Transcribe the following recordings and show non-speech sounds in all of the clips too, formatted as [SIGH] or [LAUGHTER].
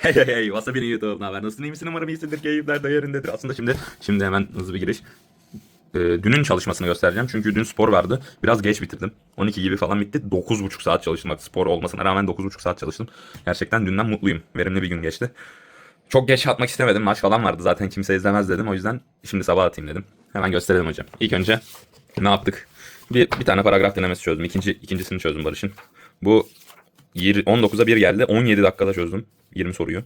Hey hey hey Wasabi'nin YouTube ne haber? Nasılsın iyi misin? Umarım iyisindir. Keyifler de yerindedir. Aslında şimdi şimdi hemen hızlı bir giriş. Ee, dünün çalışmasını göstereceğim. Çünkü dün spor vardı. Biraz geç bitirdim. 12 gibi falan bitti. 9,5 saat çalıştım. Bak spor olmasına rağmen 9,5 saat çalıştım. Gerçekten dünden mutluyum. Verimli bir gün geçti. Çok geç atmak istemedim. Maç falan vardı zaten kimse izlemez dedim. O yüzden şimdi sabah atayım dedim. Hemen gösterelim hocam. İlk önce ne yaptık? Bir, bir tane paragraf denemesi çözdüm. İkinci, ikincisini çözdüm Barış'ın. Bu 19'a 1 geldi. 17 dakikada çözdüm. 20 soruyu.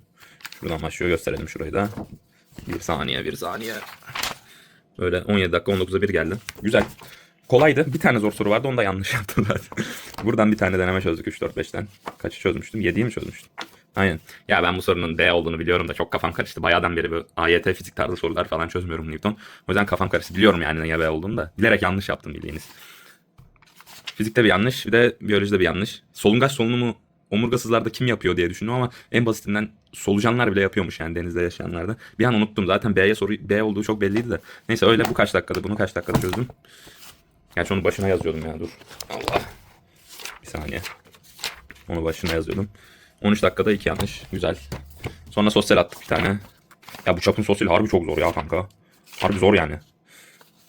Şuradan başlıyor gösterelim şurayı da. Bir saniye bir saniye. Böyle 17 dakika 19'a 1 geldi. Güzel. Kolaydı. Bir tane zor soru vardı. Onu da yanlış [LAUGHS] yaptım zaten. Buradan bir tane deneme çözdük 3 4 5'ten. Kaçı çözmüştüm? 7'yi mi çözmüştüm? Aynen. Ya ben bu sorunun D olduğunu biliyorum da çok kafam karıştı. Bayağıdan beri bu AYT fizik tarzı sorular falan çözmüyorum Newton. O yüzden kafam karıştı. Biliyorum yani neye B olduğunu da. Bilerek yanlış yaptım bildiğiniz. Fizikte bir yanlış bir de biyolojide bir yanlış. Solungaç solunumu omurgasızlarda kim yapıyor diye düşündüm ama en basitinden solucanlar bile yapıyormuş yani denizde yaşayanlarda. Bir an unuttum zaten B'ye soru B olduğu çok belliydi de. Neyse öyle bu kaç dakikada bunu kaç dakikada çözdüm. Gerçi onu başına yazıyordum ya dur. Allah. Bir saniye. Onu başına yazıyordum. 13 dakikada iki yanlış. Güzel. Sonra sosyal attık bir tane. Ya bu çapın sosyal harbi çok zor ya kanka. Harbi zor yani.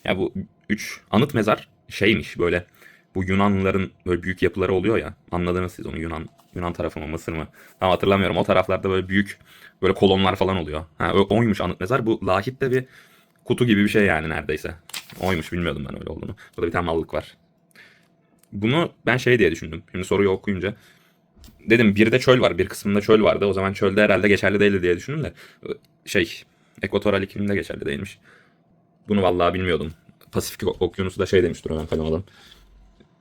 Ya bu 3 anıt mezar şeymiş böyle bu Yunanlıların böyle büyük yapıları oluyor ya. Anladınız siz onu Yunan Yunan tarafı mı Mısır mı? Tam hatırlamıyorum. O taraflarda böyle büyük böyle kolonlar falan oluyor. Ha oymuş anıt mezar. Bu lahitte bir kutu gibi bir şey yani neredeyse. Oymuş bilmiyordum ben öyle olduğunu. Burada bir tane mallık var. Bunu ben şey diye düşündüm. Şimdi soruyu okuyunca. Dedim bir de çöl var. Bir kısmında çöl vardı. O zaman çölde herhalde geçerli değildi diye düşündüm de. Şey ekvatoral iklimde geçerli değilmiş. Bunu vallahi bilmiyordum. Pasifik okyanusu da şey demiştir hemen kalem adam.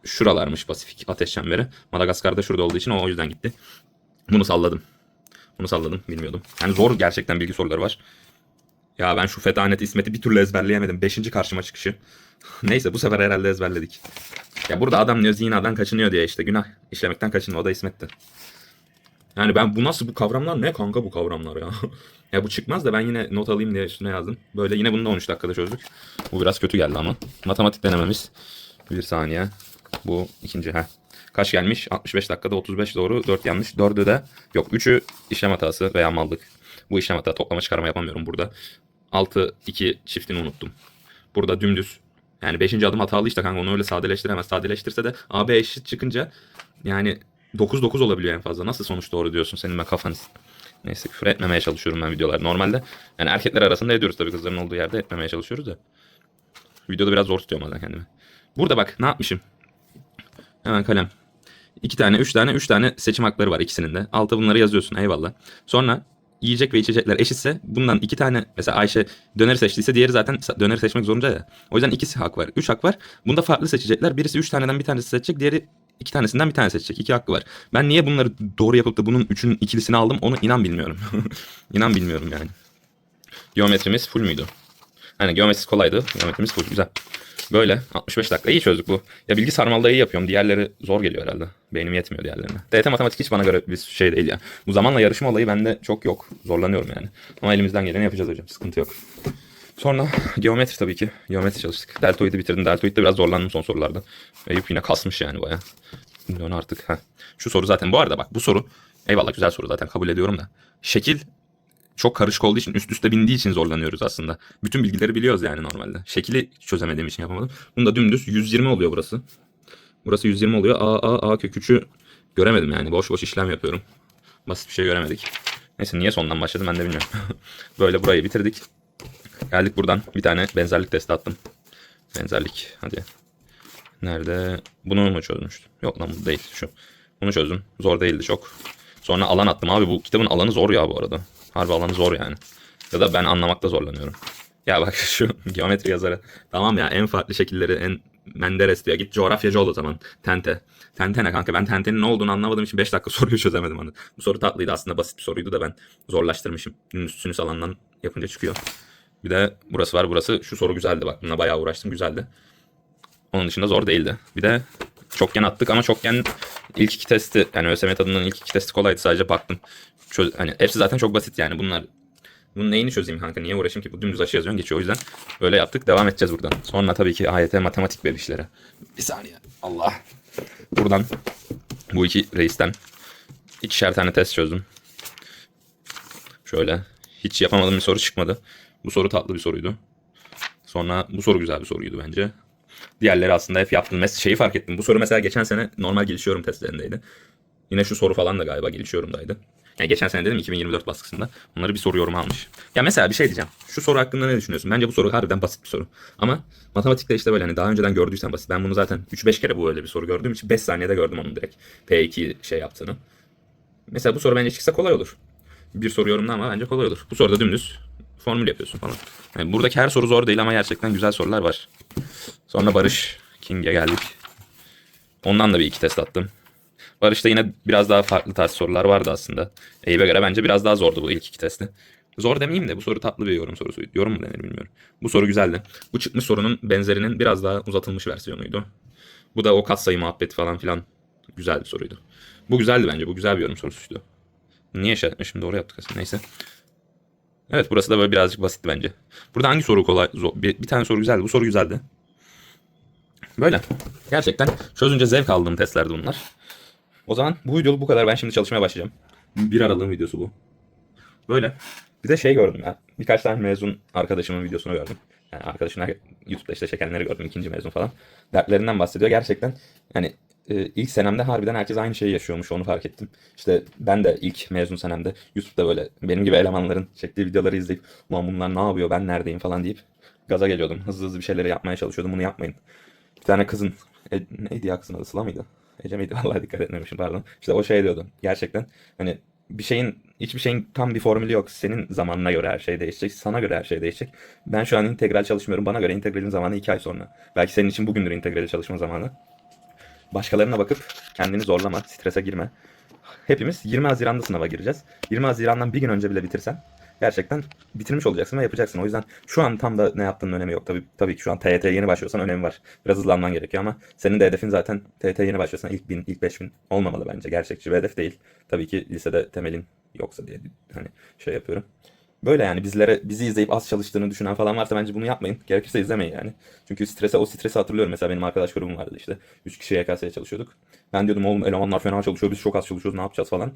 Şuralarmış Pasifik ateş çemberi. Madagaskar'da şurada olduğu için o, o yüzden gitti. Bunu salladım. Bunu salladım bilmiyordum. Yani zor gerçekten bilgi soruları var. Ya ben şu Fetanet İsmet'i bir türlü ezberleyemedim. Beşinci karşıma çıkışı. [LAUGHS] Neyse bu sefer herhalde ezberledik. Ya burada adam diyor kaçınıyor diye işte günah işlemekten kaçınma o da İsmet'ti. Yani ben bu nasıl bu kavramlar ne kanka bu kavramlar ya. [LAUGHS] ya bu çıkmaz da ben yine not alayım diye üstüne yazdım. Böyle yine bunu da 13 dakikada çözdük. Bu biraz kötü geldi ama. Matematik denememiz. Bir saniye. Bu ikinci ha. Kaç gelmiş? 65 dakikada 35 doğru, 4 yanlış. 4'ü de yok. 3'ü işlem hatası veya mallık. Bu işlem hata toplama çıkarma yapamıyorum burada. 6 2 çiftini unuttum. Burada dümdüz. Yani 5. adım hatalı işte kanka onu öyle sadeleştiremez. Sadeleştirse de AB eşit çıkınca yani 9 9 olabiliyor en fazla. Nasıl sonuç doğru diyorsun senin ben kafanız. Neyse küfür etmemeye çalışıyorum ben videolar. Normalde yani erkekler arasında ediyoruz tabii kızların olduğu yerde etmemeye çalışıyoruz da. Videoda biraz zor tutuyorum bazen kendimi. Burada bak ne yapmışım. Hemen kalem. İki tane, üç tane, üç tane seçim hakları var ikisinin de. Alta bunları yazıyorsun eyvallah. Sonra yiyecek ve içecekler eşitse bundan iki tane mesela Ayşe döneri seçtiyse diğeri zaten döneri seçmek zorunda ya. O yüzden ikisi hak var. Üç hak var. Bunda farklı seçecekler. Birisi üç taneden bir tanesi seçecek. Diğeri iki tanesinden bir tane seçecek. İki hakkı var. Ben niye bunları doğru yapıp da bunun üçün ikilisini aldım onu inan bilmiyorum. [LAUGHS] inan bilmiyorum yani. Geometrimiz full müydü? Hani geometrisi kolaydı. Geometrimiz full güzel. Böyle 65 dakika iyi çözdük bu. Ya bilgi sarmalda iyi yapıyorum. Diğerleri zor geliyor herhalde. Beynim yetmiyor diğerlerine. DT matematik hiç bana göre bir şey değil ya. Bu zamanla yarışma olayı bende çok yok. Zorlanıyorum yani. Ama elimizden geleni yapacağız hocam. Sıkıntı yok. Sonra geometri tabii ki. Geometri çalıştık. Deltoid'i bitirdim. Deltoid'de biraz zorlandım son sorularda. Eyüp yine kasmış yani baya. Milyon artık. Heh. Şu soru zaten bu arada bak bu soru eyvallah güzel soru zaten kabul ediyorum da. Şekil çok karışık olduğu için üst üste bindiği için zorlanıyoruz aslında. Bütün bilgileri biliyoruz yani normalde. Şekili çözemediğim için yapamadım. Bunda dümdüz 120 oluyor burası. Burası 120 oluyor. A, A, A kök 3'ü göremedim yani. Boş boş işlem yapıyorum. Basit bir şey göremedik. Neyse niye sondan başladım ben de bilmiyorum. [LAUGHS] Böyle burayı bitirdik. Geldik buradan. Bir tane benzerlik testi attım. Benzerlik. Hadi. Nerede? Bunu mu çözmüştüm? Yok lan bu değil. Şu. Bunu çözdüm. Zor değildi çok. Sonra alan attım. Abi bu kitabın alanı zor ya bu arada. Harbi alanı zor yani. Ya da ben anlamakta zorlanıyorum. Ya bak [LAUGHS] şu geometri yazarı. Tamam ya en farklı şekilleri en Menderes diyor. Git coğrafyacı ol o zaman. Tente. Tente ne kanka? Ben tentenin ne olduğunu anlamadığım için 5 dakika [LAUGHS] soruyu çözemedim. Hani. Bu soru tatlıydı aslında basit bir soruydu da ben zorlaştırmışım. Sinüs alandan yapınca çıkıyor. Bir de burası var. Burası şu soru güzeldi bak. Buna bayağı uğraştım. Güzeldi. Onun dışında zor değildi. Bir de çokgen attık ama çokgen ilk iki testi yani ÖSYM tadından ilk iki testi kolaydı sadece baktım. Çöz, hani hepsi zaten çok basit yani bunlar. Bunun neyini çözeyim kanka niye uğraşayım ki bu dümdüz aşı yazıyorsun geçiyor o yüzden öyle yaptık devam edeceğiz buradan. Sonra tabii ki AYT matematik bebişleri. Bir saniye Allah. Buradan bu iki reisten ikişer tane test çözdüm. Şöyle. Hiç yapamadığım bir soru çıkmadı. Bu soru tatlı bir soruydu. Sonra bu soru güzel bir soruydu bence. Diğerleri aslında hep yaptım. Mesela şeyi fark ettim. Bu soru mesela geçen sene normal gelişiyorum testlerindeydi. Yine şu soru falan da galiba gelişiyorumdaydı. Yani geçen sene dedim 2024 baskısında. Onları bir soru yorum almış. Ya mesela bir şey diyeceğim. Şu soru hakkında ne düşünüyorsun? Bence bu soru harbiden basit bir soru. Ama matematikte işte böyle hani daha önceden gördüysen basit. Ben bunu zaten 3-5 kere bu öyle bir soru gördüğüm için 5 saniyede gördüm onun direkt. P2 şey yaptığını. Mesela bu soru bence çıksa kolay olur. Bir soru yorumla ama bence kolay olur. Bu soruda dümdüz formül yapıyorsun falan. Yani buradaki her soru zor değil ama gerçekten güzel sorular var. Sonra Barış King'e geldik. Ondan da bir iki test attım. Barış'ta yine biraz daha farklı tarz sorular vardı aslında. Eyüp'e göre bence biraz daha zordu bu ilk iki testi. Zor demeyeyim de bu soru tatlı bir yorum sorusuydu. Yorum mu denir bilmiyorum. Bu soru güzeldi. Bu çıkmış sorunun benzerinin biraz daha uzatılmış versiyonuydu. Bu da o katsayı muhabbeti falan filan güzel bir soruydu. Bu güzeldi bence. Bu güzel bir yorum sorusuydu. Niye şey şimdi doğru yaptık aslında. Neyse. Evet burası da böyle birazcık basit bence. Burada hangi soru kolay? Bir, bir tane soru güzeldi. Bu soru güzeldi. Böyle. Gerçekten çözünce zevk aldığım testlerdi bunlar. O zaman bu videoluk bu kadar. Ben şimdi çalışmaya başlayacağım. Bir aralığın videosu bu. Böyle. Bir de şey gördüm ya. Birkaç tane mezun arkadaşımın videosunu gördüm. Yani arkadaşına YouTube'da işte çekenleri gördüm. ikinci mezun falan. Dertlerinden bahsediyor. Gerçekten hani ilk senemde harbiden herkes aynı şeyi yaşıyormuş. Onu fark ettim. İşte ben de ilk mezun senemde YouTube'da böyle benim gibi elemanların çektiği videoları izleyip ulan bunlar ne yapıyor ben neredeyim falan deyip gaza geliyordum. Hızlı hızlı bir şeyleri yapmaya çalışıyordum. Bunu yapmayın. Bir tane kızın e, neydi ya kızın adı Sıla mıydı? Ece miydi? [LAUGHS] Vallahi dikkat etmemişim pardon. İşte o şey diyordu. Gerçekten hani bir şeyin hiçbir şeyin tam bir formülü yok. Senin zamanına göre her şey değişecek. Sana göre her şey değişecek. Ben şu an integral çalışmıyorum. Bana göre integralin zamanı 2 ay sonra. Belki senin için bugündür integral çalışma zamanı. Başkalarına bakıp kendini zorlama, strese girme. Hepimiz 20 Haziran'da sınava gireceğiz. 20 Haziran'dan bir gün önce bile bitirsen gerçekten bitirmiş olacaksın ve yapacaksın. O yüzden şu an tam da ne yaptığının önemi yok. Tabii, tabii ki şu an TYT yeni başlıyorsan önemi var. Biraz hızlanman gerekiyor ama senin de hedefin zaten TYT yeni başlıyorsan ilk 1000, ilk 5000 olmamalı bence. Gerçekçi bir hedef değil. Tabii ki lisede temelin yoksa diye hani şey yapıyorum. Böyle yani bizlere bizi izleyip az çalıştığını düşünen falan varsa bence bunu yapmayın. Gerekirse izlemeyin yani. Çünkü strese o stresi hatırlıyorum. Mesela benim arkadaş grubum vardı işte. 3 kişi YKS'ye çalışıyorduk. Ben diyordum oğlum elemanlar fena çalışıyor biz çok az çalışıyoruz ne yapacağız falan.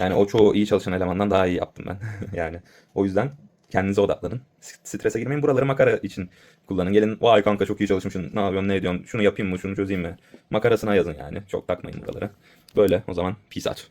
Yani o çoğu iyi çalışan elemandan daha iyi yaptım ben. [LAUGHS] yani o yüzden kendinize odaklanın. Strese girmeyin. Buraları makara için kullanın. Gelin vay kanka çok iyi çalışmışsın. Ne yapıyorsun ne ediyorsun? Şunu yapayım mı şunu çözeyim mi? Makarasına yazın yani. Çok takmayın buralara. Böyle o zaman peace out.